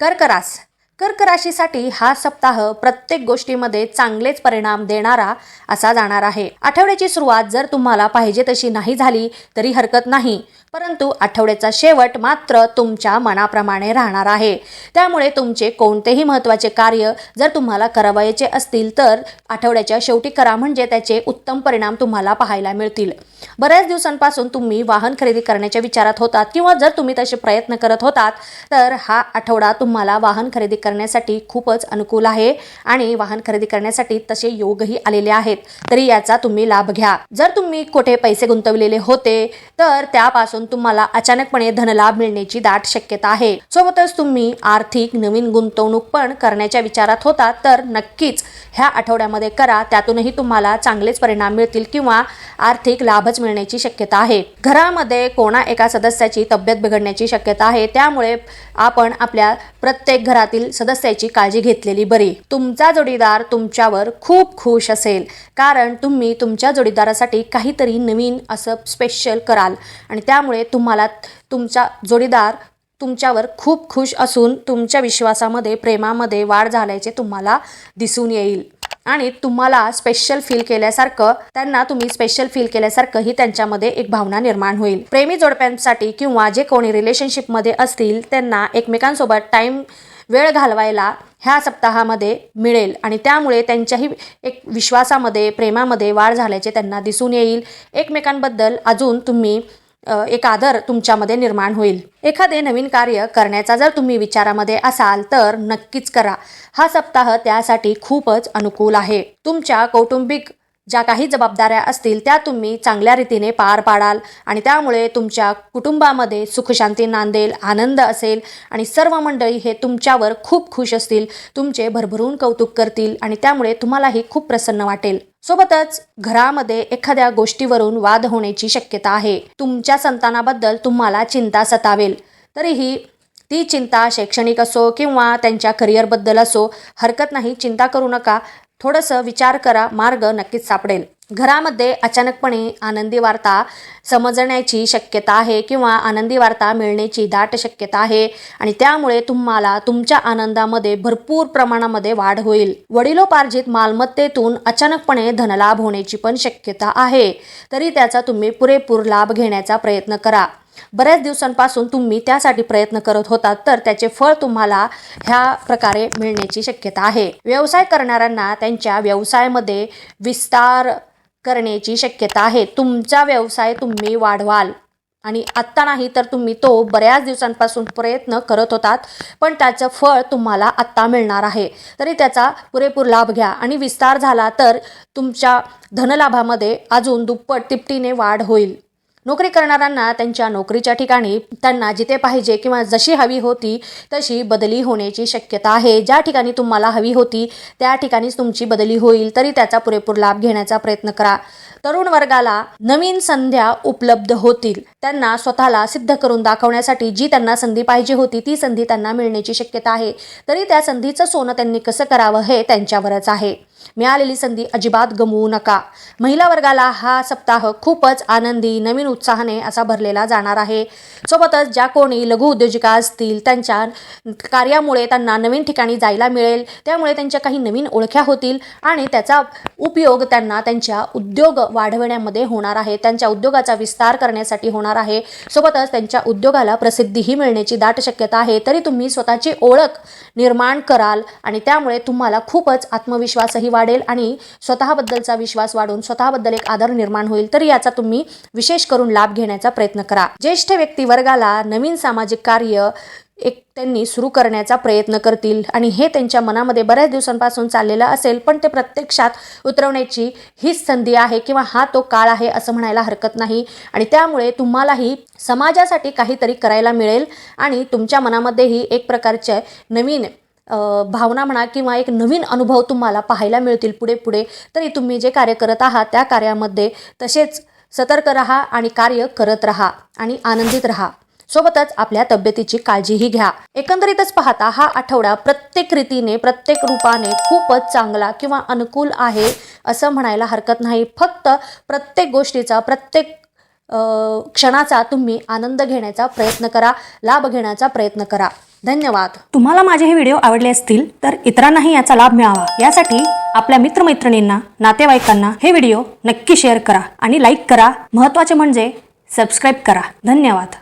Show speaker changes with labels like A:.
A: कर्करास कर्क राशीसाठी हा सप्ताह प्रत्येक गोष्टीमध्ये चांगलेच परिणाम देणारा असा जाणार आहे. आठवड्याची सुरुवात जर तुम्हाला पाहिजे तशी नाही झाली तरी हरकत नाही. परंतु आठवड्याचा शेवट मात्र तुमच्या मनाप्रमाणे राहणार आहे. त्यामुळे तुमचे कोणतेही महत्त्वाचे कार्य जर तुम्हाला करावायचे असतील तर आठवड्याच्या शेवटी करा. म्हणजे त्याचे उत्तम परिणाम तुम्हाला पाहायला मिळतील. बऱ्याच दिवसांपासून तुम्ही वाहन खरेदी करण्याच्या विचारात होतात किंवा जर तुम्ही तसे प्रयत्न करत होतात तर हा आठवडा तुम्हाला वाहन खरेदी करण्यासाठी खूपच अनुकूल आहे आणि वाहन खरेदी करण्यासाठी तसे योगही आलेले आहेत. तरी याचा तुम्ही लाभ घ्या. जर तुम्ही कुठे पैसे गुंतवलेले होते तर त्यापासून तुम्हाला अचानकपणे धनलाभ मिळण्याची दाट शक्यता आहे. सोबतच तुम्ही आर्थिक नवीन गुंतवणूक पण करण्याच्या विचारात होता तर नक्कीच ह्या आठवड्यामध्ये करा. त्यातूनही तुम्हाला चांगलेच परिणाम मिळतील किंवा आर्थिक लाभच मिळण्याची शक्यता आहे. घरामध्ये कोणा एका सदस्याची तब्येत बिघडण्याची शक्यता आहे त्यामुळे आपण आपल्या प्रत्येक घरातील सदस्याची काळजी घेतलेली बरी. तुमचा जोडीदार तुमच्यावर खूप खुश असेल. कारण तुम्ही तुमच्या जोडीदारासाठी काहीतरी नवीन असं स्पेशल कराल. आणि त्यामुळे तुम्हाला तुमचा जोडीदार तुमच्यावर खूप खुश असून तुमच्या विश्वासामध्ये प्रेमामध्ये वाढ झाल्याचे तुम्हाला दिसून येईल. आणि तुम्हाला स्पेशल फील केल्यासारखं त्यांना तुम्ही स्पेशल फील केल्यासारखं ही त्यांच्यामध्ये एक भावना निर्माण होईल. प्रेमी जोडप्यांसाठी किंवा जे कोणी रिलेशनशिपमध्ये असतील त्यांना एकमेकांसोबत टाईम वेळ घालवायला ह्या सप्ताहामध्ये मिळेल. आणि त्यामुळे त्यांच्याही एक विश्वासामध्ये प्रेमामध्ये वाढ झाल्याचे त्यांना दिसून येईल. एकमेकांबद्दल अजून तुम्ही एक आदर तुमच्यामध्ये निर्माण होईल. एखादे नवीन कार्य करण्याचा जर तुम्ही विचारामध्ये असाल तर नक्कीच करा. हा सप्ताह त्यासाठी खूपच अनुकूल आहे. तुमच्या कौटुंबिक ज्या काही जबाबदाऱ्या असतील त्या तुम्ही चांगल्या रीतीने पार पाडाल आणि त्यामुळे तुमच्या कुटुंबामध्ये सुखशांती नांदेल आनंद असेल आणि सर्व मंडळी हे तुमच्यावर खूप खुश असतील तुमचे भरभरून कौतुक करतील आणि त्यामुळे तुम्हालाही खूप प्रसन्न वाटेल. सोबतच घरामध्ये एखाद्या गोष्टीवरून वाद होण्याची शक्यता आहे. तुमच्या संतानाबद्दल तुम्हाला चिंता सतावेल. तरीही ती चिंता शैक्षणिक असो किंवा त्यांच्या करिअरबद्दल असो हरकत नाही चिंता करू नका. थोडंसं विचार करा मार्ग नक्कीच सापडेल. घरामध्ये अचानकपणे आनंदी वार्ता समजण्याची शक्यता आहे किंवा आनंदी वार्ता मिळण्याची दाट शक्यता आहे आणि त्यामुळे तुम्हाला तुमच्या आनंदामध्ये भरपूर प्रमाणामध्ये वाढ होईल. वडिलोपार्जित मालमत्तेतून अचानकपणे धनलाभ होण्याची पण शक्यता आहे. तरी त्याचा तुम्ही पुरेपूर लाभ घेण्याचा प्रयत्न करा. बऱ्याच दिवसांपासून तुम्ही त्यासाठी प्रयत्न करत होतात तर त्याचे फळ तुम्हाला ह्या प्रकारे मिळण्याची शक्यता आहे. व्यवसाय करणाऱ्यांना त्यांच्या व्यवसायामध्ये विस्तार करण्याची शक्यता आहे. तुमचा व्यवसाय तुम्ही वाढवाल. आणि आत्ता नाही तर तुम्ही तो बऱ्याच दिवसांपासून प्रयत्न करत होतात पण त्याचं फळ तुम्हाला आत्ता मिळणार आहे. तरी त्याचा पुरेपूर लाभ घ्या. आणि विस्तार झाला तर तुमच्या धनलाभामध्ये अजून दुप्पट तिपटीने वाढ होईल. नोकरी करणाऱ्यांना त्यांच्या नोकरीच्या ठिकाणी त्यांना जिथे पाहिजे किंवा जशी हवी होती तशी बदली होण्याची शक्यता आहे. ज्या ठिकाणी तुम्हाला हवी होती त्या ठिकाणीच तुमची बदली होईल तरी त्याचा पुरेपूर लाभ घेण्याचा प्रयत्न करा. तरुण वर्गाला नवीन संध्या उपलब्ध होतील. त्यांना स्वतःला सिद्ध करून दाखवण्यासाठी जी त्यांना संधी पाहिजे होती ती संधी त्यांना मिळण्याची शक्यता आहे. तरी त्या संधीचं सोनं त्यांनी कसं करावं हे त्यांच्यावरच आहे. मिळालेली संधी अजिबात गमवू नका. महिला वर्गाला हा सप्ताह खूपच आनंदी नवीन उत्साहाने असा भरलेला जाणार आहे. सोबतच ज्या कोणी लघु उद्योजिका असतील त्यांच्या कार्यामुळे त्यांना नवीन ठिकाणी जायला मिळेल. त्यामुळे त्यांच्या काही नवीन ओळख्या होतील आणि त्याचा उपयोग त्यांना त्यांच्या उद्योग वाढवण्यामध्ये होणार आहे. त्यांच्या उद्योगाचा विस्तार करण्यासाठी होणार आहे. सोबतच त्यांच्या उद्योगाला प्रसिद्धीही मिळण्याची दाट शक्यता आहे. तरी तुम्ही स्वतःची ओळख निर्माण कराल आणि त्यामुळे तुम्हाला खूपच आत्मविश्वासही वाढेल आणि स्वतःबद्दलचा विश्वास वाढून स्वतःबद्दल एक आदर निर्माण होईल तर याचा तुम्ही विशेष करून लाभ घेण्याचा प्रयत्न करा. ज्येष्ठ व्यक्ती वर्गाला नवीन सामाजिक कार्य एक त्यांनी सुरू करण्याचा प्रयत्न करतील आणि हे त्यांच्या मनामध्ये बऱ्याच दिवसांपासून चाललेलं असेल पण ते प्रत्यक्षात उतरवण्याची हीच संधी आहे किंवा हा तो काळ आहे असं म्हणायला हरकत नाही. आणि त्यामुळे तुम्हालाही समाजासाठी काहीतरी करायला मिळेल आणि तुमच्या मनामध्येही एक प्रकारचे नवीन भावना म्हणा किंवा एक नवीन अनुभव तुम्हाला पाहायला मिळतील पुढे पुढे तरी तुम्ही जे कार्य करत आहात त्या कार्यामध्ये तसेच सतर्क राहा आणि कार्य करत राहा आणि आनंदित राहा. सोबतच आपल्या तब्येतीची काळजीही घ्या. एकंदरीतच पाहता हा आठवडा प्रत्येक रीतीने प्रत्येक रूपाने खूपच चांगला किंवा अनुकूल आहे असं म्हणायला हरकत नाही. फक्त प्रत्येक गोष्टीचा प्रत्येक क्षणाचा तुम्ही आनंद घेण्याचा प्रयत्न करा लाभ घेण्याचा प्रयत्न करा. धन्यवाद. तुम्हाला माझे हे व्हिडिओ आवडले असतील तर इतरांनाही याचा लाभ मिळावा. यासाठी आपल्या मित्रमैत्रिणींना नातेवाईकांना हे व्हिडिओ नक्की शेअर करा आणि लाईक करा. महत्त्वाचे म्हणजे सबस्क्राईब करा. धन्यवाद.